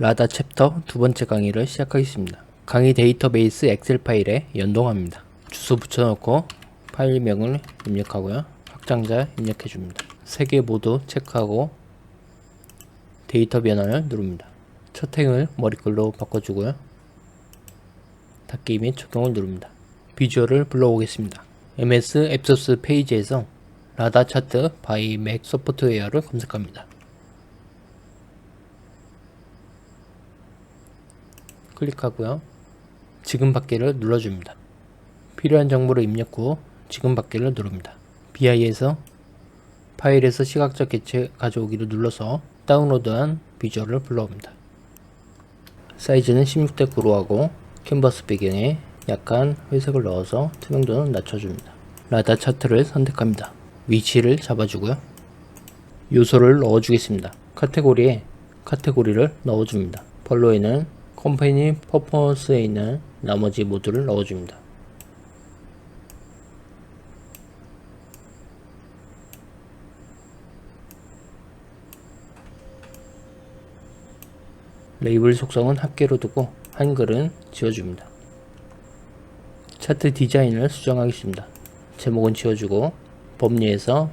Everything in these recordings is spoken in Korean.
라다 챕터 두 번째 강의를 시작하겠습니다. 강의 데이터베이스 엑셀 파일에 연동합니다. 주소 붙여놓고 파일명을 입력하고요. 확장자 입력해줍니다. 세 개 모두 체크하고 데이터 변환을 누릅니다. 첫 행을 머리글로 바꿔주고요. 닫기 및 적용을 누릅니다. 비주얼을 불러오겠습니다. MS 앱소스 페이지에서 라다 차트 바이 맥 소프트웨어를 검색합니다. 클릭하고요. 지금 받기를 눌러줍니다. 필요한 정보를 입력 후 지금 받기를 누릅니다. BI에서 파일에서 시각적 개체 가져오기를 눌러서 다운로드한 비주얼을 불러옵니다. 사이즈는 16대 9로 하고 캔버스 배경에 약간 회색을 넣어서 투명도는 낮춰줍니다. 라다 차트를 선택합니다. 위치를 잡아주고요. 요소를 넣어주겠습니다. 카테고리에 카테고리를 넣어줍니다. 펄로에는 컴퍼니 퍼포먼스에 있는 나머지 모두를 넣어줍니다. 레이블 속성은 합계로 두고 한글은 지워줍니다. 차트 디자인을 수정하겠습니다. 제목은 지워주고 법리에서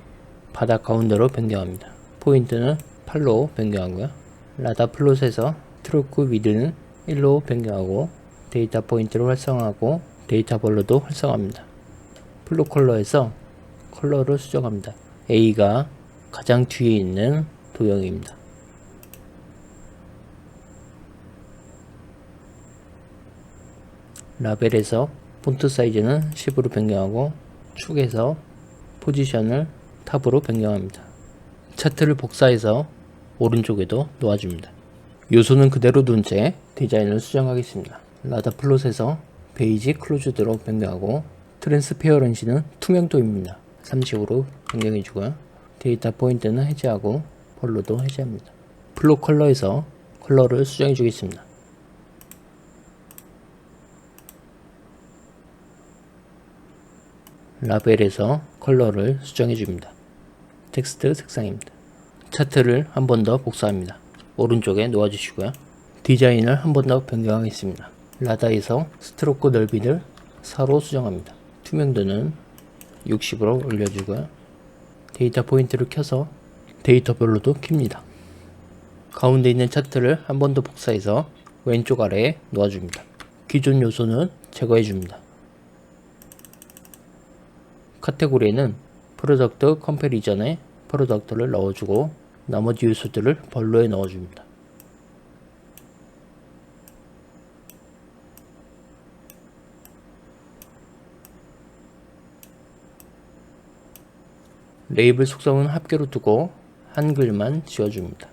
바닥 가운데로 변경합니다. 포인트는 8로 변경하고요. 라다 플롯에서 트루크 위드는 1로 변경하고 데이터 포인트를 활성화하고 데이터 벌로도 활성화합니다. 플롯 컬러에서 컬러를 수정합니다. A가 가장 뒤에 있는 도형입니다. 라벨에서 폰트 사이즈는 10으로 변경하고 축에서 포지션을 탑으로 변경합니다. 차트를 복사해서 오른쪽에도 놓아줍니다. 요소는 그대로 둔 채 디자인을 수정하겠습니다. 라다 플롯에서 베이지 클로즈드로 변경하고 트랜스페어런시는 투명도입니다. 30으로 변경해주고요. 데이터 포인트는 해제하고 폴로도 해제합니다. 플롯 컬러에서 컬러를 수정해주겠습니다. 라벨에서 컬러를 수정해 줍니다. 텍스트 색상입니다. 차트를 한 번 더 복사합니다. 오른쪽에 놓아주시고요. 디자인을 한 번 더 변경하겠습니다. 라다에서 스트로크 넓이를 4로 수정합니다. 투명도는 60으로 올려주고요. 데이터 포인트를 켜서 데이터별로도 킵니다. 가운데 있는 차트를 한 번 더 복사해서 왼쪽 아래에 놓아줍니다. 기존 요소는 제거해줍니다. 카테고리에는 프로덕트 컴패리전에 프로덕트를 넣어주고 나머지 요소들을 벌로에 넣어줍니다. 레이블 속성은 합계로 두고 한글만 지워줍니다.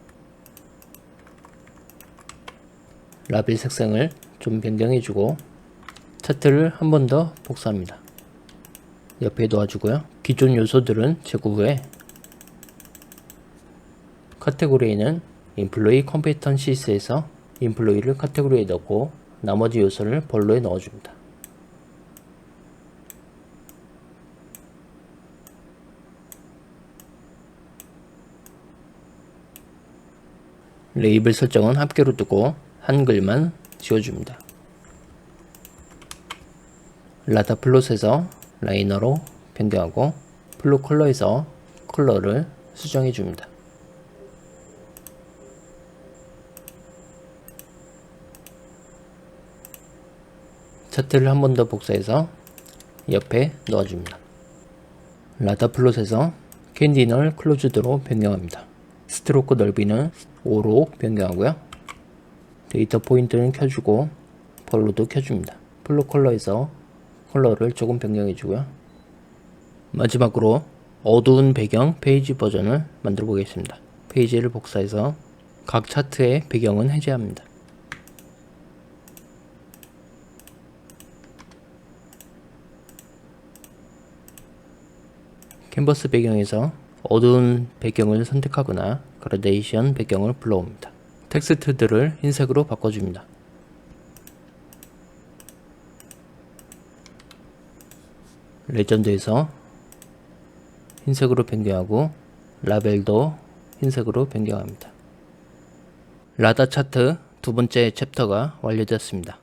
라벨 색상을 좀 변경해주고 차트를 한 번 더 복사합니다. 옆에 놓아주고요. 기존 요소들은 제거 후에 카테고리에는 인플로이 컴페턴시스에서 인플로이를 카테고리에 넣고 나머지 요소를 벌로에 넣어줍니다. 레이블 설정은 합계로 두고 한글만 지워줍니다. 라다 플롯에서 라이너로 변경하고 플롯 컬러에서 컬러를 수정해 줍니다. 차트를 한 번 더 복사해서 옆에 넣어줍니다. 라다 플롯에서 캔디널 클로즈드로 변경합니다. 스트로크 넓이는 5로 변경하고요. 데이터 포인트는 켜주고 벌로도 켜줍니다. 플롯 컬러에서 컬러를 조금 변경해 주고요. 마지막으로 어두운 배경 페이지 버전을 만들어 보겠습니다. 페이지를 복사해서 각 차트의 배경은 해제합니다. 캔버스 배경에서 어두운 배경을 선택하거나 그라데이션 배경을 불러옵니다. 텍스트들을 흰색으로 바꿔줍니다. 레전드에서 흰색으로 변경하고 라벨도 흰색으로 변경합니다. 라다 차트 두 번째 챕터가 완료되었습니다.